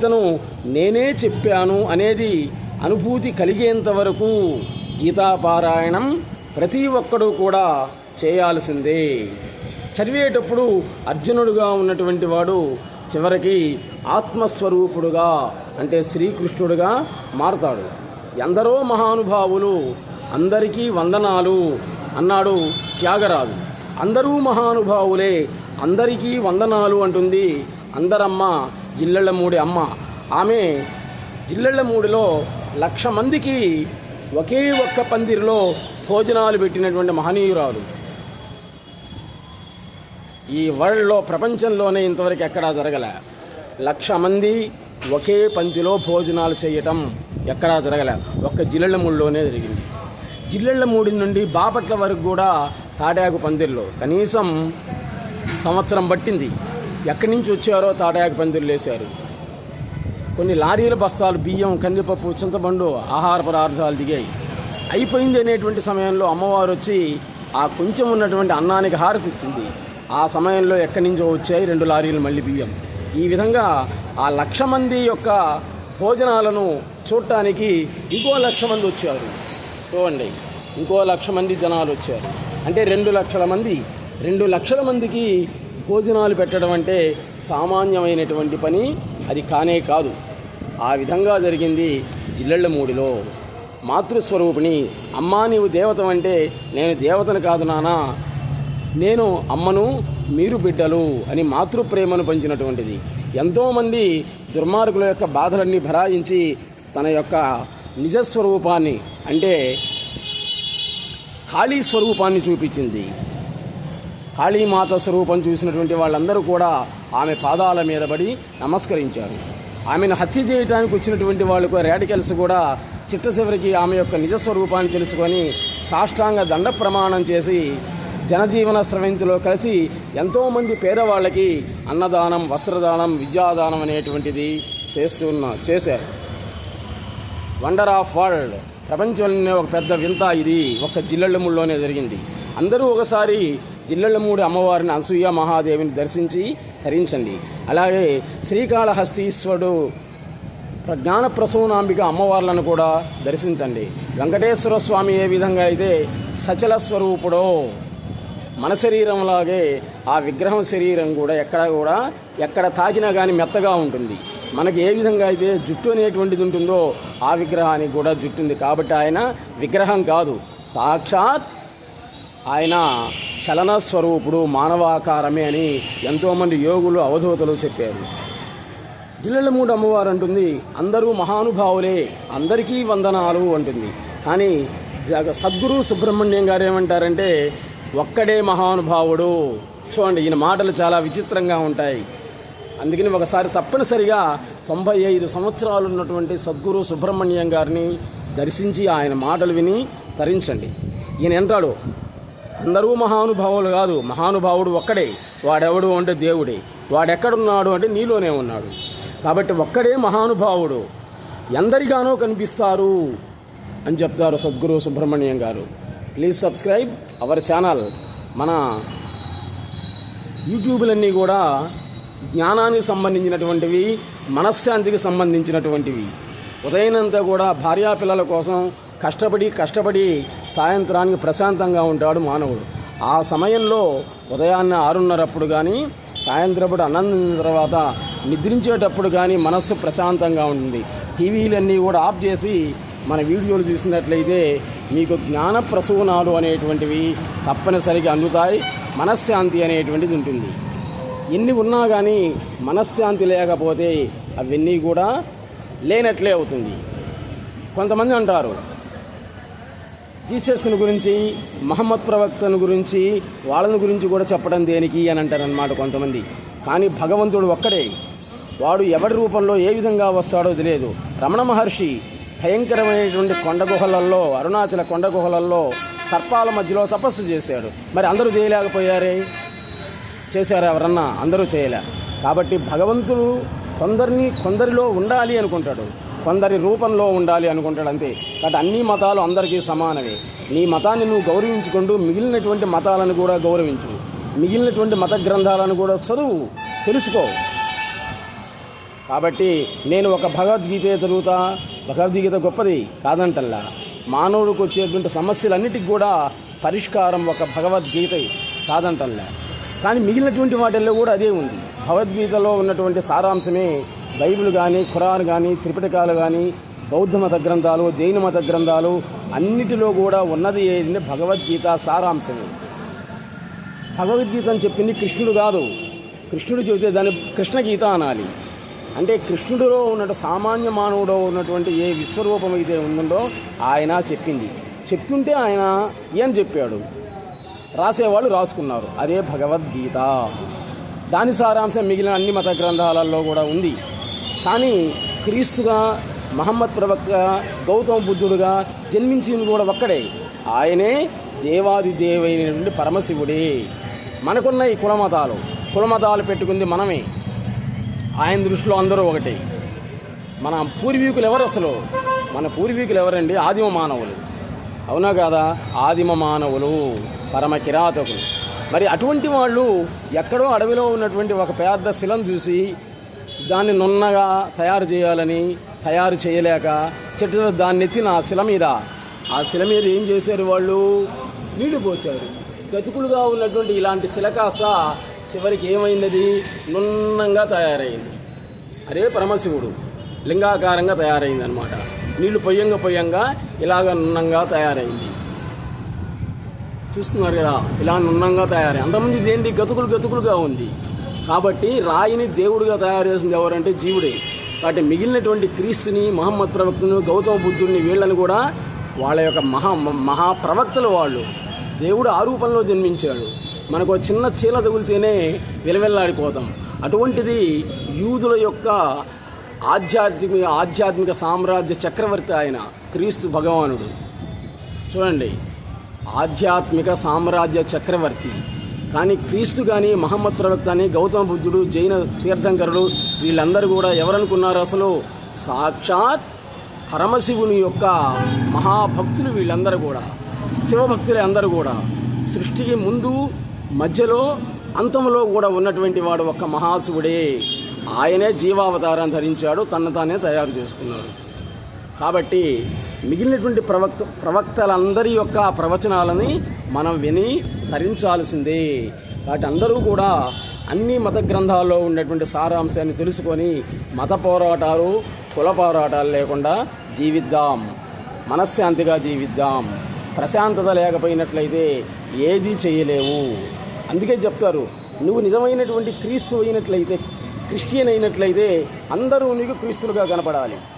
గీతను నేనే చెప్పాను అనేది అనుభూతి కలిగేంత వరకు గీతాపారాయణం ప్రతి ఒక్కడూ కూడా చేయాల్సిందే. చదివేటప్పుడు అర్జునుడుగా ఉన్నటువంటి వాడు చివరికి ఆత్మస్వరూపుడుగా అంటే శ్రీకృష్ణుడుగా మారతాడు. ఎందరో మహానుభావులు అందరికీ వందనాలు అన్నాడు త్యాగరాజు. అందరూ మహానుభావులే అందరికీ వందనాలు అంటుంది అందరమ్మ జిల్లెళ్ళమూడి అమ్మ. ఆమె జిల్లెళ్ళమూడిలో లక్ష మందికి ఒకే ఒక్క పందిరిలో భోజనాలు పెట్టినటువంటి మహనీయురాలు. ఈ వరల్డ్లో ప్రపంచంలోనే ఇంతవరకు ఎక్కడా జరగలే. లక్ష మంది ఒకే పంతిలో భోజనాలు చేయటం ఎక్కడా జరగలే. ఒక్క జిల్లెళ్ళమూడిలోనే జరిగింది. జిల్లెళ్ళమూడి నుండి బాపట్ల వరకు కూడా తాటాకు పందిర్లో. కనీసం సంవత్సరం పట్టింది. ఎక్కడి నుంచి వచ్చారో తాటాకు పందిర్లు వేశారు. కొన్ని లారీల బస్తాలు బియ్యం కందిపప్పు చింతపండు ఆహార పదార్థాలు దిగాయి. అయిపోయింది అనేటువంటి సమయంలో అమ్మవారు వచ్చి ఆ కొంచెం ఉన్నటువంటి అన్నానికి హారతి ఇచ్చింది. ఆ సమయంలో ఎక్కడి నుంచో వచ్చాయి రెండు లారీలు మళ్ళీ బియ్యం. ఈ విధంగా ఆ లక్ష మంది యొక్క భోజనాలను చూడటానికి ఇంకో లక్ష మంది వచ్చారు. చూడండి ఇంకో లక్ష మంది జనాలు వచ్చారు. అంటే రెండు లక్షల మంది రెండు లక్షల మందికి భోజనాలు పెట్టడం అంటే సామాన్యమైనటువంటి పని అది కానే కాదు. ఆ విధంగా జరిగింది జిల్లెళ్ళమూడిలో మాతృస్వరూపిణి అమ్మా నీవు దేవత అంటే నేను దేవతను కాదు నానా. నేను అమ్మను మీరు బిడ్డలు అని మాతృప్రేమను పంచినటువంటిది. ఎంతోమంది దుర్మార్గుల యొక్క బాధలన్నీ భరాయించి తన యొక్క నిజస్వరూపాన్ని అంటే ఖాళీ స్వరూపాన్ని చూపించింది. కాళీమాత స్వరూపం చూసినటువంటి వాళ్ళందరూ కూడా ఆమె పాదాల మీద పడి నమస్కరించారు. ఆమెను హత్య చేయడానికి వచ్చినటువంటి వాళ్ళకు రాడికల్స్ కూడా చిట్ట చివరికి ఆమె యొక్క నిజస్వరూపాన్ని తెలుసుకొని సాష్టాంగ దండ ప్రమాణం చేసి జనజీవన స్రవంతిలో కలిసి ఎంతోమంది పేదవాళ్ళకి అన్నదానం వస్త్రదానం విద్యాదానం అనేటువంటిది చేస్తున్న చేశారు. Wonder of world. ప్రపంచంలోనే ఒక పెద్ద వింత ఇది. ఒక జిల్లెళ్ళమూడిలోనే జరిగింది. అందరూ ఒకసారి జిల్లలమూడి అమ్మవారిని అనసూయ మహాదేవిని దర్శించి ధరించండి అలాగే శ్రీకాళహస్తీశ్వరుడు జ్ఞాన ప్రసూనాంబిక అమ్మవార్లను కూడా దర్శించండి. వెంకటేశ్వర స్వామి ఏ విధంగా అయితే సచల స్వరూపుడో మన శరీరంలాగే ఆ విగ్రహం శరీరం కూడా ఎక్కడ కూడా ఎక్కడ తాకినా కానీ మెత్తగా ఉంటుంది. మనకి ఏ విధంగా అయితే జుట్టు అనేటువంటిది ఉంటుందో ఆ విగ్రహానికి కూడా జుట్టుంది కాబట్టి ఆయన విగ్రహం కాదు. సాక్షాత్ ఆయన చలన స్వరూపుడు మానవాకారమే అని ఎంతోమంది యోగులు అవధూతలు చెప్పారు. జిల్లెల మూడు అమ్మవారు అంటుంది అందరూ మహానుభావులే అందరికీ వందనాలు అంటుంది. కానీ జగ సద్గురు సుబ్రహ్మణ్యం గారు ఏమంటారంటే ఒక్కడే మహానుభావుడు. చూడండి ఈయన మాటలు చాలా విచిత్రంగా ఉంటాయి. అందుకని ఒకసారి తప్పనిసరిగా తొంభై ఐదు సంవత్సరాలు ఉన్నటువంటి సద్గురు సుబ్రహ్మణ్యం గారిని దర్శించి ఆయన మాటలు విని తరించండి. ఈయన అంటాడు? అందరూ మహానుభావులు కాదు. మహానుభావుడు ఒక్కడే. వాడెవడు అంటే దేవుడే. వాడెక్కడున్నాడు అంటే నీలోనే ఉన్నాడు. కాబట్టి ఒక్కడే మహానుభావుడు. ఎందరిగానో కనిపిస్తారు అని చెప్తారు సద్గురు సుబ్రహ్మణ్యం గారు. Please subscribe our channel. మన యూట్యూబ్లన్నీ కూడా జ్ఞానానికి సంబంధించినటువంటివి మనశ్శాంతికి సంబంధించినటువంటివి. ఉదయనంతా కూడా భార్యాపిల్లల కోసం కష్టపడి కష్టపడి సాయంత్రానికి ప్రశాంతంగా ఉంటాడు మానవుడు. ఆ సమయంలో ఉదయాన్నే ఆరున్నరప్పుడు కానీ సాయంత్రపుడు అన్నం తర్వాత నిద్రించేటప్పుడు కానీ మనస్సు ప్రశాంతంగా ఉంటుంది. టీవీలన్నీ కూడా ఆఫ్ చేసి మన వీడియోలు చూసినట్లయితే మీకు జ్ఞాన ప్రసూనాలు అనేటువంటివి తప్పనిసరిగా అందుతాయి. మనశ్శాంతి అనేటువంటిది ఉంటుంది. ఎన్ని ఉన్నా కానీ మనశ్శాంతి లేకపోతే అవన్నీ కూడా లేనట్లే అవుతుంది. కొంతమంది అంటారు జీసస్ను గురించి మహమ్మద్ ప్రవక్తను గురించి వాళ్ళని గురించి కూడా చెప్పడం దేనికి అని అంటారనమాట కొంతమంది. కానీ భగవంతుడు ఒక్కడే. వాడు ఎవరి రూపంలో ఏ విధంగా వస్తాడో తెలియదు. రమణ మహర్షి భయంకరమైనటువంటి కొండ గుహలల్లో అరుణాచల కొండ గుహలల్లో సర్పాల మధ్యలో తపస్సు చేశాడు. మరి అందరూ చేయలేకపోయారే? చేశారు ఎవరన్నా? అందరూ చేయలే. కాబట్టి భగవంతుడు కొందరిని కొందరిలో ఉండాలి అనుకుంటాడు. కొందరి రూపంలో ఉండాలి అనుకుంటాడు అంతే కాబట్టి అన్ని మతాలు అందరికీ సమానమే. నీ మతాన్ని నువ్వు గౌరవించుకుంటూ మిగిలినటువంటి మతాలను కూడా గౌరవించు. మిగిలినటువంటి మత గ్రంథాలను కూడా చదువు తెలుసుకో. కాబట్టి నేను ఒక భగవద్గీత చదువుతా. భగవద్గీత గొప్పది కాదంటల్లా. మానవుడికి వచ్చేటువంటి సమస్యలన్నిటికి కూడా పరిష్కారం ఒక భగవద్గీత కాదంటల్లా. కానీ మిగిలినటువంటి వాటిల్లో కూడా అదే ఉంది. భగవద్గీతలో ఉన్నటువంటి సారాంశమే బైబిల్ కానీ ఖురాన్ కానీ త్రిపిటకాలు కానీ బౌద్ధ మత గ్రంథాలు జైన మత గ్రంథాలు అన్నిటిలో కూడా ఉన్నది ఏంటంటే భగవద్గీత సారాంశమే భగవద్గీత అని చెప్పింది కృష్ణుడు కాదు. కృష్ణుడు చెబితే దాన్ని కృష్ణగీత అనాలి. అంటే కృష్ణుడిలో ఉన్న సామాన్య మానవుడు ఉన్నటువంటి ఏ విశ్వరూపం అయితే ఉందో ఆయన చెప్పింది. చెప్తుంటే ఆయన ఏం చెప్పాడు? రాసేవాళ్ళు రాసుకున్నారు. అదే భగవద్గీత. దాని సారాంశం మిగిలిన అన్ని మత గ్రంథాలలో కూడా ఉంది. కానీ క్రీస్తుగా మహమ్మద్ ప్రవక్త గౌతమ బుద్ధుడుగా జన్మించింది కూడా ఒక్కడే. ఆయనే దేవాది దేవైనటువంటి పరమశివుడే. మనకున్న ఈ కులమతాలు కులమతాలు పెట్టుకుంది మనమే. ఆయన దృష్టిలో అందరూ ఒకటే. మన పూర్వీకులు ఎవరు అసలు? మన పూర్వీకులు ఎవరండి? ఆదిమ మానవులు. అవునా కాదా? ఆదిమ మానవులు పరమ కిరాతకులు. మరి అటువంటి వాళ్ళు ఎక్కడో అడవిలో ఉన్నటువంటి ఒక పెద్ద శిలను చూసి దాన్ని నున్నగా తయారు చేయాలని తయారు చేయలేక చెట్టు దాన్ని ఎత్తిన ఆ శిల మీద. ఆ శిల మీద ఏం చేశారు వాళ్ళు? నీళ్ళు పోశారు. గతుకులుగా ఉన్నటువంటి ఇలాంటి శిలకాస చివరికి ఏమైంది నున్నంగా తయారైంది. అరే పరమశివుడు లింగాకారంగా తయారైంది అనమాట నీళ్ళు పొయ్యంగా పొయ్యంగా ఇలాగ నున్నంగా తయారైంది. చూస్తున్నారు కదా ఇలా నున్నంగా తయారై అంతమంది దేంటి గతుకులు గతుకులుగా ఉంది. కాబట్టి రాయిని దేవుడిగా తయారు చేసింది ఎవరంటే జీవుడే. కాబట్టి మిగిలినటువంటి క్రీస్తుని మహమ్మద్ ప్రవక్తను గౌతమ బుద్ధుడిని వీళ్ళని కూడా వాళ్ళ యొక్క మహా మహా ప్రవక్తలు వాళ్ళు. దేవుడు ఆ రూపంలో జన్మించాడు. మనకు ఒక చిన్న చీల తగిలితేనే విలవెల్లాడిపోతాం. అటువంటిది యూదుల యొక్క ఆధ్యాత్మిక ఆధ్యాత్మిక సామ్రాజ్య చక్రవర్తి ఆయన క్రీస్తు భగవానుడు. చూడండి. ఆధ్యాత్మిక సామ్రాజ్య చక్రవర్తి. కానీ క్రీస్తు కానీ మహమ్మద్ ప్రవక్త అని గౌతమ బుద్ధుడు జైన తీర్థంకరుడు వీళ్ళందరూ కూడా ఎవరనుకున్నారు అసలు? సాక్షాత్ పరమశివుని యొక్క మహాభక్తులు వీళ్ళందరూ కూడా శివభక్తులే అందరూ కూడా సృష్టికి ముందు మధ్యలో అంతంలో కూడా ఉన్నటువంటి వాడు ఒక్క మహాశివుడే. ఆయనే జీవావతారం ధరించాడు తన తానే తయారు చేసుకున్నాడు. కాబట్టి మిగిలినటువంటి ప్రవక్త ప్రవక్తలందరి యొక్క ప్రవచనాలని మనం విని ధరించాల్సిందే కాబట్టి అందరూ కూడా అన్ని మత గ్రంథాల్లో ఉన్నటువంటి సారాంశాన్ని తెలుసుకొని మత పోరాటాలు కుల పోరాటాలు లేకుండా జీవిద్దాం. మనశ్శాంతిగా జీవిద్దాం. ప్రశాంతత లేకపోయినట్లయితే ఏదీ చేయలేవు. అందుకే చెప్తారు నువ్వు నిజమైనటువంటి క్రీస్తు అయినట్లయితే క్రిస్టియన్ అయినట్లయితే అందరూ నీకు క్రీస్తులుగా కనపడాలి.